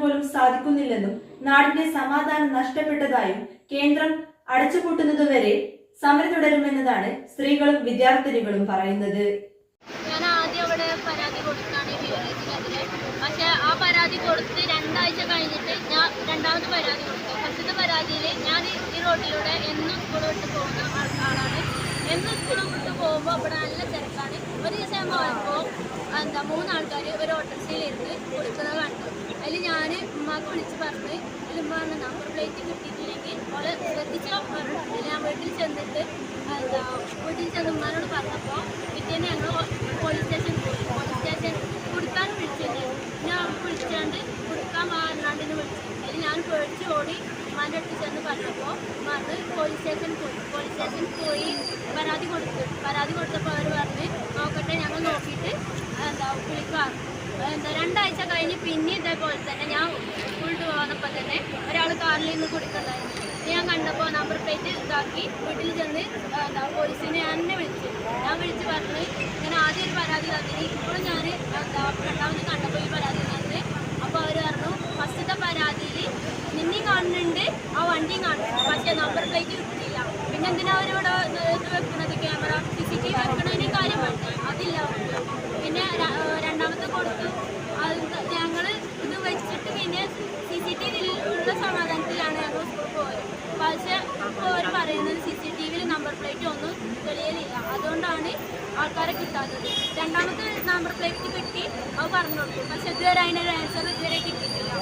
പോലും സാധിക്കുന്നില്ലെന്നും നാടിന്റെ സമാധാനം നഷ്ടപ്പെട്ടതായും കേന്ദ്രം അടച്ചുപൂട്ടുന്നതുവരെ സമരം തുടരുമെന്നതാണ് സ്ത്രീകളും വിദ്യാർത്ഥിനികളും പറയുന്നത്. ഞാൻ ആദ്യം അവിടെ പരാതി ആ പരാതി ഞാൻ പരാതി പരാതിയിൽ ഞാൻ ഈ റോഡിലൂടെ എന്നും സ്കൂൾ വിട്ട് എന്നും പോകുമ്പോൾ അവിടെ നല്ല തിരക്കാണ്. ഒരു ദിവസം പോയപ്പോൾ എന്താ മൂന്നാൾക്കാർ ഒരു ഓട്ടോറിക്ഷയിൽ ഇരുന്ന് കൊടുക്കുന്നത് കണ്ടു. അതിൽ ഞാൻ ഉമ്മാക്ക് വിളിച്ച് പറഞ്ഞ് അതിൽ ഉമ്മ നമ്പർ പ്ലേറ്റ് കിട്ടിയിട്ടില്ലെങ്കിൽ അവളെ ശ്രദ്ധിച്ചോ? പറഞ്ഞു. ഞാൻ വീട്ടിൽ ചെന്നിട്ട് എന്താ വീട്ടിൽ ചെന്ന് ഉമ്മാനോട് പറഞ്ഞപ്പോൾ പിറ്റേന്ന് ഞങ്ങൾ പോലീസ് സ്റ്റേഷൻ പോയി. പോലീസ് സ്റ്റേഷൻ കൊടുക്കാൻ വിളിച്ചിട്ടുണ്ട് ഞാൻ വിളിച്ചാണ്ട് കൊടുക്കാൻ മാറിനാണ്ടിന് വിളിച്ചു. അതിൽ ഞാൻ പേടിച്ച് ഓടി ഉമ്മാന്റെ അടുത്ത് ചെന്ന് പറഞ്ഞപ്പോൾ അത് പോലീസ് സ്റ്റേഷൻ പോയി. പോലീസ് സ്റ്റേഷൻ പോയി പരാതി കൊടുത്തു. പരാതി കൊടുത്തപ്പോൾ അവർ പറഞ്ഞ് നോക്കട്ടെ ഞങ്ങൾ നോക്കിയിട്ട് എന്താ വിളിക്കാം എന്താ രണ്ടാഴ്ച കഴിഞ്ഞ് ഇതേപോലെ തന്നെ ഞാൻ സ്കൂളിൽ പോകുന്നപ്പോൾ തന്നെ ഒരാൾ കാറിൽ നിന്ന് കൊടുക്കുന്നുണ്ടായിരുന്നു ഞാൻ കണ്ടപ്പോൾ നമ്പർ പ്ലേറ്റ് ഇതാക്കി വീട്ടിൽ ചെന്ന് എന്താ പോലീസിനെ ഞാൻ തന്നെ വിളിച്ചു. ഞാൻ വിളിച്ച് പറഞ്ഞ് ഞാൻ ആദ്യം ഒരു പരാതി തന്നിന്. ഇപ്പോഴും ഞാൻ എന്താ രണ്ടാമത് കണ്ടപ്പോൾ ഈ പരാതി തന്നെ അപ്പോൾ അവർ പറഞ്ഞു ഫസ്റ്റത്തെ പരാതിയിൽ നിന്നെയും കാണുന്നുണ്ട് ആ വണ്ടിയും കാണുന്നുണ്ട്. പക്ഷേ നമ്പർ പ്ലേറ്റ് കിട്ടിയില്ല. പിന്നെ എന്തിനാ അവരിവിടെ ഇത് വെക്കുന്നത് camera C C T V വെക്കണതിന് കാര്യം വേണ്ട? അതില്ല. പിന്നെ രണ്ടാമത്തെ കൊടുത്തു. അത് ഞങ്ങൾ പിന്നെ സി സി ടി വിയിൽ ഉള്ള സമാധാനത്തിലാണ് ഞങ്ങൾ സ്കൂളിൽ പോയത്. പക്ഷേ ഇപ്പോൾ അവർ പറയുന്നത് സി സി ടി വിയിൽ നമ്പർ പ്ലേറ്റ് ഒന്നും തെളിയലില്ല അതുകൊണ്ടാണ് ആൾക്കാരെ കിട്ടാത്തത്. രണ്ടാമത്തെ നമ്പർ പ്ലേറ്റ് കിട്ടി അത് പറഞ്ഞു കൊടുത്തു. പക്ഷെ ഇതുവരെ അതിനൊരു ആൻസർ ഇതുവരെ കിട്ടിയിട്ടില്ല.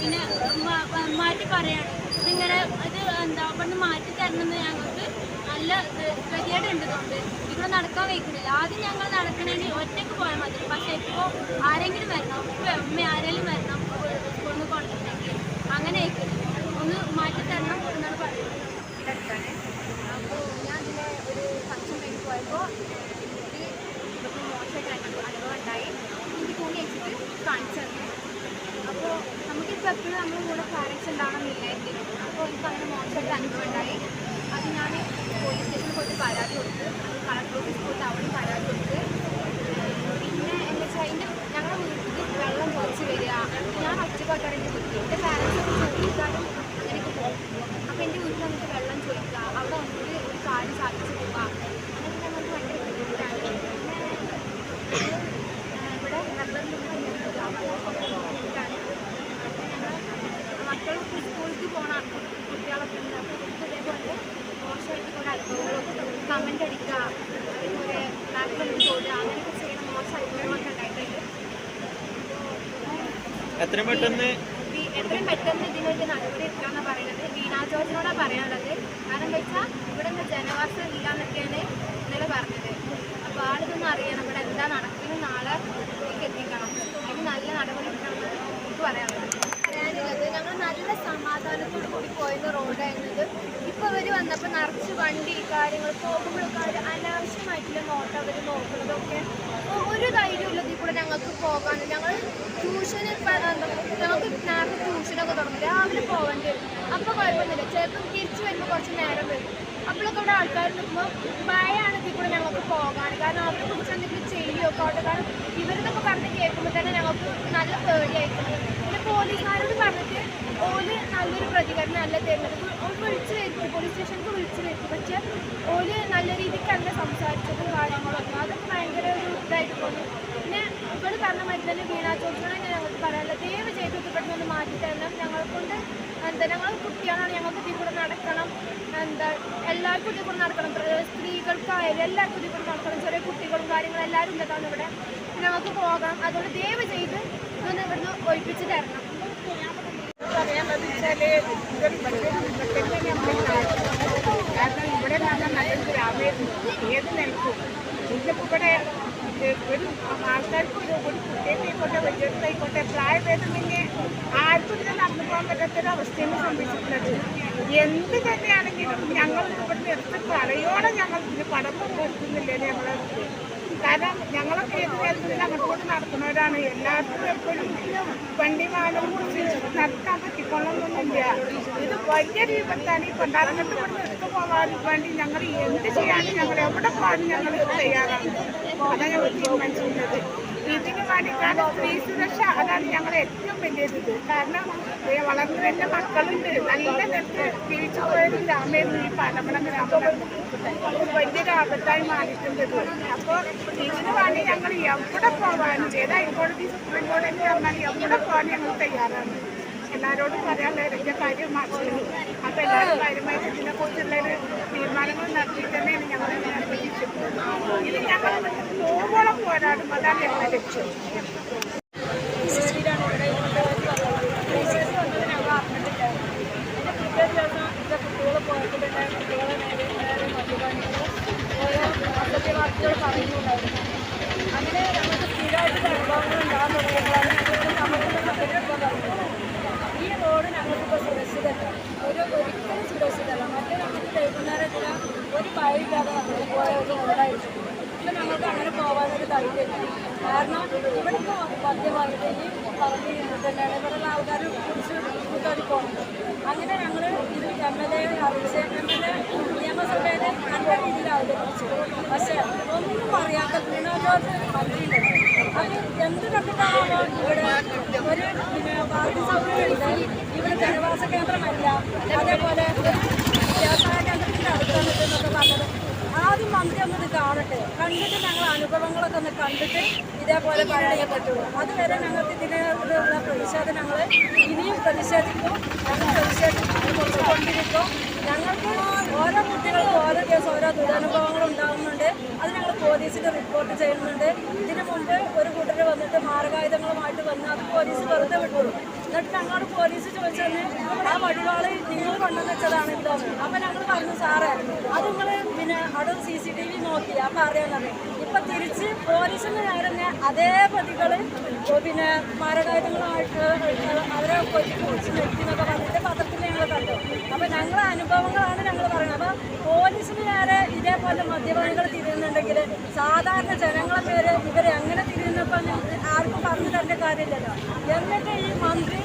പിന്നെ മാറ്റി പറയാണ് ഇതിങ്ങനെ ഇത് എന്താ ഇവിടുന്ന് മാറ്റി തരണമെന്ന് ഞങ്ങൾക്ക് നല്ല ഗതികേടുണ്ട് ഇതുകൊണ്ട് ഇവിടെ നടക്കാൻ വയ്ക്കുന്നില്ല. ആദ്യം ഞങ്ങൾ നടക്കണമെങ്കിൽ ഒറ്റയ്ക്ക് പോയാൽ മതി. പക്ഷേ ഇപ്പോൾ ആരെങ്കിലും വരണം അമ്മ ആരെങ്കിലും വരണം സ്കൂളിൽ നിന്ന് കൊണ്ടുവരണമെങ്കിൽ അങ്ങനെ ഒന്ന് മാറ്റി തരണം എന്നാണ് പറയുന്നത് അപ്പോൾ ഞാൻ ഇതിലെ ഒരു ഫംഗ്ഷൻ കഴിഞ്ഞ് പോയപ്പോൾ എനിക്ക് മോശമായിട്ട് അനുഭവം അനുഭവം ഉണ്ടായി. എനിക്ക് തുണി വെച്ചിട്ട് കാണിച്ചു തന്നെ. അപ്പോൾ നമുക്കിപ്പോൾ എപ്പോഴും നമ്മുടെ കൂടെ പാരൻസ് ഉണ്ടാവണമെന്നില്ലായിരിക്കും അപ്പോൾ എനിക്ക് അങ്ങനെ മോശമായിട്ട് അനുഭവം ഉണ്ടായി. അത് ഞാൻ പോലീസ് സ്റ്റേഷനിൽ പോയിട്ട് പരാതി കൊടുത്ത്. അത് കളക്ടർ ഓഫീസിൽ പോയിട്ട് അവിടെ പരാതി കൊടുത്ത്. പിന്നെ എന്താ വെച്ചാൽ എന്റെ ഞങ്ങളുടെ വീട്ടിൽ വെള്ളം കുറച്ച് വരിക ഞാൻ കുട്ടി. എന്റെ പാരൻസ് ചോദിക്കാനും അങ്ങനെയൊക്കെ പോകും. അപ്പോൾ എന്റെ വീട്ടിൽ വന്നിട്ട് വെള്ളം ചോദിക്കുക. അവിടെ വന്നിട്ട് ഒരു കാര്യം സാധിച്ചു പോവുക അങ്ങനെയൊക്കെ നമുക്ക് ഭയങ്കര ബുദ്ധിമുട്ടാണ്. ഇവിടെ റബ്ബറിൽ ബുദ്ധിമുട്ടാണ് മക്കളൊക്കെ സ്കൂളിലേക്ക് പോണ കുട്ടികളൊക്കെ ഉണ്ട്. അപ്പോൾ ഇവർക്ക് ഇതേപോലെ മോശമായിട്ട് കൂടെ അനുഭവങ്ങളൊക്കെ കമന്റ് അടിക്കുക. അതേപോലെ ബാക്കിൽ പോടുക അങ്ങനെയൊക്കെ ചെയ്യുന്ന മോശം അനുഭവങ്ങളൊക്കെ എത്രയും പെട്ടെന്ന് എത്രയും പെട്ടെന്ന് ഇതിനൊരു നടപടി എടുക്കാന്ന് പറയുന്നത്. വീണാ ജോർജിനോടാണ് പറയാനുള്ളത്. കാരണം വെച്ചാൽ ഇവിടെ നിന്ന് ജനവാസം ഇല്ല എന്നൊക്കെയാണ് ഇന്നലെ പറഞ്ഞത്. അപ്പോൾ ആളിതൊന്നും അറിയണം. ഇവിടെ എന്താ നടക്കുന്നത് നാളെ ഇതിലേക്ക് എത്തിക്കണം. അതിന് നല്ല നടപടി എടുക്കണമെന്ന് എനിക്ക് പറയാനുള്ളത്. പറയാനുള്ളത്. ഞങ്ങൾ നല്ല സമാധാനത്തോടു കൂടി പോയിരുന്ന റോഡായിരുന്നത് ഇപ്പോൾ അവർ വന്നപ്പോൾ നിറച്ച് വണ്ടി കാര്യങ്ങൾ പോകുമ്പോഴൊക്കെ അവർ അനാവശ്യമായിട്ടുള്ള നോട്ട് അവർ നോക്കുന്നതൊക്കെ ഒ- ഒരു ധൈര്യമില്ല ഇതിൽ കൂടെ ഞങ്ങൾക്ക് പോകാൻ ഞങ്ങൾ ട്യൂഷന് ഞങ്ങൾക്ക് നേരത്തെ ട്യൂഷനൊക്കെ തുടങ്ങും. രാവിലെ പോകേണ്ടി വരും. അപ്പോൾ കുഴപ്പമൊന്നുമില്ല. ചിലപ്പം തിരിച്ചു വരുമ്പോൾ കുറച്ച് നേരം വരും. അപ്പോഴൊക്കെ ഇവിടെ ആൾക്കാർ നിൽക്കുമ്പോൾ ഭയമാണ് ഇതിൽ കൂടെ ഞങ്ങൾക്ക് പോകാൻ. കാരണം അവരെ കുറിച്ച് എന്തെങ്കിലും ചെയ്യുമോ കോട്ടെ കാരണം ഇവരിതൊക്കെ പറഞ്ഞ് കേൾക്കുമ്പോൾ തന്നെ ഞങ്ങൾക്ക് നല്ല പേടിയായിട്ടുണ്ട് പിന്നെ പോലീസുകാരോട് പറഞ്ഞിട്ട് ഓൽ നല്ലൊരു പ്രതികരണം അല്ല തരുന്നത്. ഓൾ വിളിച്ചു വരുത്തി പോലീസ് സ്റ്റേഷനിൽ വിളിച്ചു വരുത്തി പക്ഷേ ഓൽ നല്ല രീതിക്ക് തന്നെ സംസാരിച്ചതും കാര്യങ്ങളൊക്കെ. അതൊക്കെ ഭയങ്കര ഒരു ഇതായിട്ട് തോന്നി. ഇവിടെ പറഞ്ഞ മാതിരി തന്നെ വീണാ ചോദിച്ചാണ് ഞങ്ങൾക്ക് പറയാനുള്ളത് ദയവ് ചെയ്ത് ഇത് ഇവിടുന്ന് ഒന്ന് മാറ്റി തരണം. ഞങ്ങളെ കൊണ്ട് എന്താ ഞങ്ങൾ കുട്ടികളാണ്. ഞങ്ങൾക്ക് ഇതിൽ കൂടെ നടക്കണം. എന്താ എല്ലാവർക്കും ഇതിൽ കൂടെ നടക്കണം. സ്ത്രീകൾക്കായാലും എല്ലാവർക്കും ഇതിൽ കൂടെ നടക്കണം. ചെറിയ കുട്ടികളും കാര്യങ്ങളും എല്ലാവരും ഉള്ളതാണ് ഇവിടെ. ഞങ്ങൾക്ക് പോകാം. അതുകൊണ്ട് ദയവ് ചെയ്ത് ഇതൊന്ന് ഇവിടുന്ന് ഒഴിപ്പിച്ച് തരണം. ഇവിടെ ഏത് നിലക്കും? ഇന്നിപ്പോൾ ഇവിടെ ഒരു ആൾക്കാർക്ക് ഒരു ഒരു കുട്ടിയായിക്കോട്ടെ വലിയവർക്കായിക്കോട്ടെ പ്രായഭേദമന്യേ ആർക്കും ഇത് നടന്നു പോകാൻ പറ്റാത്തൊരു അവസ്ഥയാണ് സംഭവിച്ചിട്ടുള്ളത്. എന്ത് തന്നെയാണെങ്കിലും ഞങ്ങൾ ഇവിടുന്ന് എടുത്ത് കടയോടെ ഞങ്ങൾ ഇതിന് പടം കൊടുക്കുന്നില്ലേ ഞങ്ങളെ? കാരണം ഞങ്ങളൊക്കെ ഏത് കാര്യത്തിൽ അങ്ങോട്ട് നടക്കുന്നവരാണ്. എല്ലാവർക്കും എപ്പോഴും വണ്ടി വാഹനം കുറിച്ച് നടക്കാൻ പറ്റിക്കൊള്ളണമെന്നില്ല. ഇത് വലിയ രൂപത്താണ് ഈ കൊണ്ടാടങ്ങട്ട് കൊണ്ട് പോകാൻ വേണ്ടി ഞങ്ങൾ എന്ത് ചെയ്യാനും ഞങ്ങൾ എവിടെ പോകാനും ഞങ്ങൾ തയ്യാറാണ്. അതാണ് ഞങ്ങൾ തീരുമാനിച്ചിരുന്നത് ഇതിന് വേണ്ടിയിട്ടാണ് സ്ത്രീ സുരക്ഷ അതാണ് ഞങ്ങൾ ഏറ്റവും വലിയത്. കാരണം വളർന്നു വരുന്ന മക്കളുണ്ട്. നല്ല നിരക്ക് ജീവിച്ചു പോയൊരു ഗ്രാമമായിരുന്നു ഈ പാലമണം ഗ്രാമം വലിയൊരു ആപത്തായി മാറിയിട്ടുണ്ട്. അപ്പോൾ ഇതിന് വേണ്ടി ഞങ്ങൾ എവിടെ പോകാനും ഏത് ഹൈക്കോടതി സുപ്രീം കോടതി പറഞ്ഞാൽ എവിടെ പോകാൻ ഞങ്ങൾ തയ്യാറാണ്. എല്ലാവരോടും പറയാനുള്ള വലിയ കാര്യം മാത്രമേ അപ്പോൾ എല്ലാവരും കാര്യമായിട്ട് ഇതിനെക്കുറിച്ചുള്ള ഒരു തീരുമാനങ്ങൾ നടത്തി തന്നെയാണ് ഞങ്ങൾ പ്രതീക്ഷിക്കുന്നത് ഇത് ഞങ്ങൾ പോകോളം പോരാടും. അതാണ് ഞങ്ങളുടെ ലക്ഷ്യം ശരിയാണ് ഇവിടെ ഇങ്ങോട്ട് ടീച്ചേഴ്സ് വന്നത് ഞങ്ങൾ അറിഞ്ഞിട്ടില്ല എന്റെ പിറ്റേ ദിവസം എന്റെ കുട്ടികൾ പോയപ്പോഴുണ്ടായ കുട്ടികളെ നേരെ നേരെ മദ്യപാനികൾ ഓരോ അസത്യ വാർത്തകൾ പറയുന്നുണ്ടായിരുന്നു അങ്ങനെ നമുക്ക് സ്ഥിരമായിട്ട് അനുഭവങ്ങൾ ഉണ്ടാകാൻ തുടങ്ങിയപ്പോഴാണ് ഞങ്ങൾക്ക് സമരങ്ങൾ എടുക്കാൻ തുടങ്ങിയത് ഈ റോഡ് ഞങ്ങൾക്കിപ്പോൾ സുരക്ഷിതമല്ല ഒരു ഒരിക്കലും സുരക്ഷിതമല്ല മറ്റേ നമുക്ക് വൈകുന്നേരത്തിൽ ഒരു ഭയമില്ലാതെ നമ്മൾ പോയ ഒരു റോഡായിരുന്നു ഇപ്പം ഞങ്ങൾക്ക് അങ്ങനെ കാരണം ഇവിടെ ഇപ്പോൾ പറഞ്ഞു തന്നെയാണ് ഇവിടെയുള്ള ആൾക്കാർ കുറിച്ച് കൂട്ടാടി അങ്ങനെ ഞങ്ങൾ ഇതിൽ എം എൽ എ അറിയിച്ച് എം എൽ എ നിയമസഭയിൽ നല്ല രീതിയിൽ അവതരിപ്പിച്ചു പക്ഷേ ഒന്നും പറയാത്ത ഇവിടെ ഒരു പിന്നെ പാർട്ടി സൗകര്യമുണ്ട് ഇവിടെ കേന്ദ്രമല്ല അതേപോലെ വ്യവസായ കേന്ദ്രത്തിന്റെ അടുത്താണ് ഇതെന്നൊക്കെ പറഞ്ഞത് ആദ്യം മന്ത്രി ഒന്നും ഇത് കണ്ടിട്ട് ഞങ്ങൾ അനുഭവങ്ങളൊക്കെ ഒന്ന് കണ്ടിട്ട് ഇതേപോലെ പറയാനേ പറ്റുള്ളൂ. അതുവരെ ഞങ്ങൾക്ക് ഇതിനുള്ള പ്രതിഷേധം ഞങ്ങൾ ഇനിയും പ്രതിഷേധിക്കും. ഞങ്ങൾ പ്രതിഷേധിക്കൊണ്ടിരിക്കും ഞങ്ങൾക്ക് ഓരോ കുട്ടികൾക്കും ഓരോ ദിവസം ഓരോ ദുരനുഭവങ്ങൾ ഉണ്ടാകുന്നുണ്ട് അത് ഞങ്ങൾ പോലീസിന് റിപ്പോർട്ട് ചെയ്യുന്നുണ്ട്. ഇതിനു മുമ്പ് ഒരു കൂട്ടർ വന്നിട്ട് മാർഗായുധങ്ങളുമായിട്ട് വന്ന് അത് പോലീസ് വെറുതെ വിട്ടു. എന്നിട്ട് ഞങ്ങളോട് പോലീസ് ചോദിച്ചെന്ന് ആ വടിവാൾ നിങ്ങൾ കൊണ്ടുവന്ന് വെച്ചതാണ് ഇതോ അപ്പം ഞങ്ങൾ പറഞ്ഞു സാറേ അത് നിങ്ങൾ പിന്നെ അവിടെ സി സി ടി വി നോക്കി അപ്പം അറിയാമെന്നത് ഇപ്പം തിരിച്ച് പോലീസിന് നേരെ തന്നെ അതേ പ്രതികൾ പിന്നെ മാരകായുധങ്ങളായിട്ട് അവരെ കൊല്ലി കുറിച്ച് നിർത്തിയെന്നൊക്കെ പറഞ്ഞിട്ട് പത്രത്തിൽ ഞങ്ങൾ കണ്ടു. അപ്പം ഞങ്ങളെ അനുഭവങ്ങളാണ് ഞങ്ങൾ പറയുന്നത്. അപ്പം പോലീസിന് നേരെ ഇതേപോലെ മദ്യപാനികൾ തിരിയുന്നുണ്ടെങ്കിൽ സാധാരണ ജനങ്ങളെ പേര് ഇവരെ അങ്ങനെ തിരിയുന്നപ്പോൾ ആർക്കും പറഞ്ഞു തരേണ്ട കാര്യമില്ലല്ലോ. എന്നിട്ട് ഈ മന്ത്രി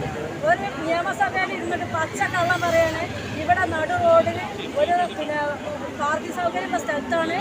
ഒരു നിയമസഭയിൽ ഇരുന്നിട്ട് പച്ചക്കള്ളം കള്ളം പറയാണ് ഇവിടെ നടു റോഡിൽ ഒരു പിന്നെ പാർട്ടി സൗകര്യമുള്ള സ്ഥലത്താണ്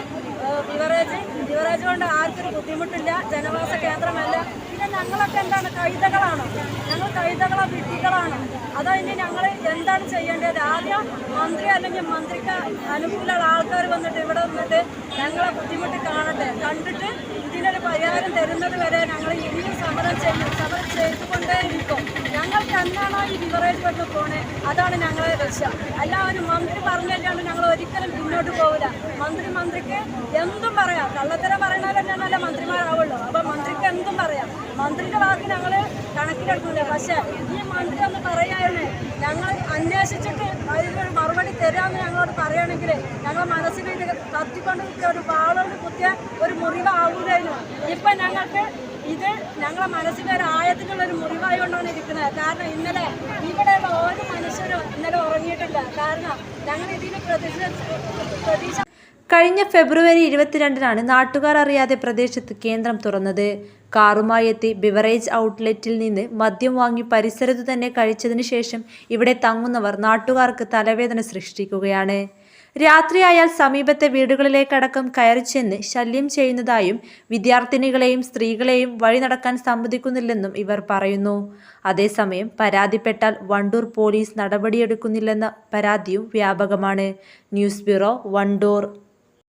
ബിവറേജ്. ബിവറേജ് കൊണ്ട് ആർക്കൊരു ബുദ്ധിമുട്ടില്ല ജനവാസ കേന്ദ്രമല്ല. പിന്നെ ഞങ്ങളൊക്കെ എന്താണ് കൈതകളാണോ? ഞങ്ങൾ കൈതകളോ വിട്ടികളാണോ അതോ ഇനി ഞങ്ങൾ എന്താണ് ചെയ്യേണ്ടത്? ആദ്യം മന്ത്രി അല്ലെങ്കിൽ മന്ത്രിക്ക് അനുകൂലമുള്ള ആൾക്കാർ വന്നിട്ട് ഇവിടെ വന്നിട്ട് ഞങ്ങളെ ബുദ്ധിമുട്ട് കാണട്ടെ. കണ്ടിട്ട് ഇതിനൊരു പരിഹാരം തരുന്നത് വരെ ഞങ്ങൾ ഇനിയും സമരം ചെയ്യും. സമരം ചെയ്തുകൊണ്ടേയിരിക്കും ഞങ്ങൾക്ക് എന്നാണോ ഈ ബിവറേജ് കൊണ്ട് പോണേ? അതാണ് ഞങ്ങളെ ലക്ഷ്യം. അല്ല ഒരു മന്ത്രി പറഞ്ഞല്ലാണ്ട് ഞങ്ങൾ ഒരിക്കലും പിന്നോട്ട് പോകില്ല മന്ത്രി മന്ത്രിക്ക് എന്തും പറയാം. കള്ളത്തരം പറയുന്നവരെ തന്നെയല്ല മന്ത്രിമാരാവുള്ളൂ. അപ്പം മന്ത്രിക്ക് എന്തും പറയാം. മന്ത്രിയുടെ വാക്ക് ഞങ്ങൾ കണക്കിലെടുക്കില്ല പക്ഷേ ഈ മന്ത്രി ഒന്ന് പറയുകയാണ് ഞങ്ങൾ അന്വേഷിച്ചിട്ട് അതിനൊരു മറുപടി തരാമെന്ന് ഞങ്ങളോട് പറയുകയാണെങ്കിൽ ഞങ്ങൾ മനസ്സിൽ ഇത് കത്തിക്കൊണ്ട് ഒരു വാളോട് കുത്തിയ ഒരു മുറിവാവൂലായിരുന്നു ഇപ്പം ഞങ്ങൾക്ക് ഇത് ഞങ്ങളെ മനസ്സിന്റെ ഒരു ആയത്തിനുള്ള ഒരു മുറിവായി കൊണ്ടാണ് ഇരിക്കുന്നത്. കാരണം ഇന്നലെ ഇവിടെയുള്ള ഓരോ മനുഷ്യരും ഇന്നലെ ഉറങ്ങിയിട്ടില്ല. കാരണം ഞങ്ങൾ ഇതിന് പ്രതീക്ഷ പ്രതീക്ഷ കഴിഞ്ഞ ഫെബ്രുവരി ഇരുപത്തിരണ്ടിനാണ് നാട്ടുകാർ അറിയാതെ പ്രദേശത്ത് കേന്ദ്രം തുറന്നത്. കാറുമായി എത്തി ബിവറേജ് ഔട്ട്ലെറ്റിൽ നിന്ന് മദ്യം വാങ്ങി പരിസരത്ത് തന്നെ കഴിച്ചതിന് ശേഷം ഇവിടെ തങ്ങുന്നവർ നാട്ടുകാർക്ക് തലവേദന സൃഷ്ടിക്കുകയാണ്. രാത്രിയായാൽ സമീപത്തെ വീടുകളിലേക്കടക്കം കയറി ചെന്ന് ശല്യം ചെയ്യുന്നതായും വിദ്യാർത്ഥിനികളെയും സ്ത്രീകളെയും വഴി നടക്കാൻ സമ്മതിക്കുന്നില്ലെന്നും ഇവർ പറയുന്നു. അതേസമയം പരാതിപ്പെട്ടാൽ വണ്ടൂർ പോലീസ് നടപടിയെടുക്കുന്നില്ലെന്ന പരാതിയും വ്യാപകമാണ്. News bureau Vandoor.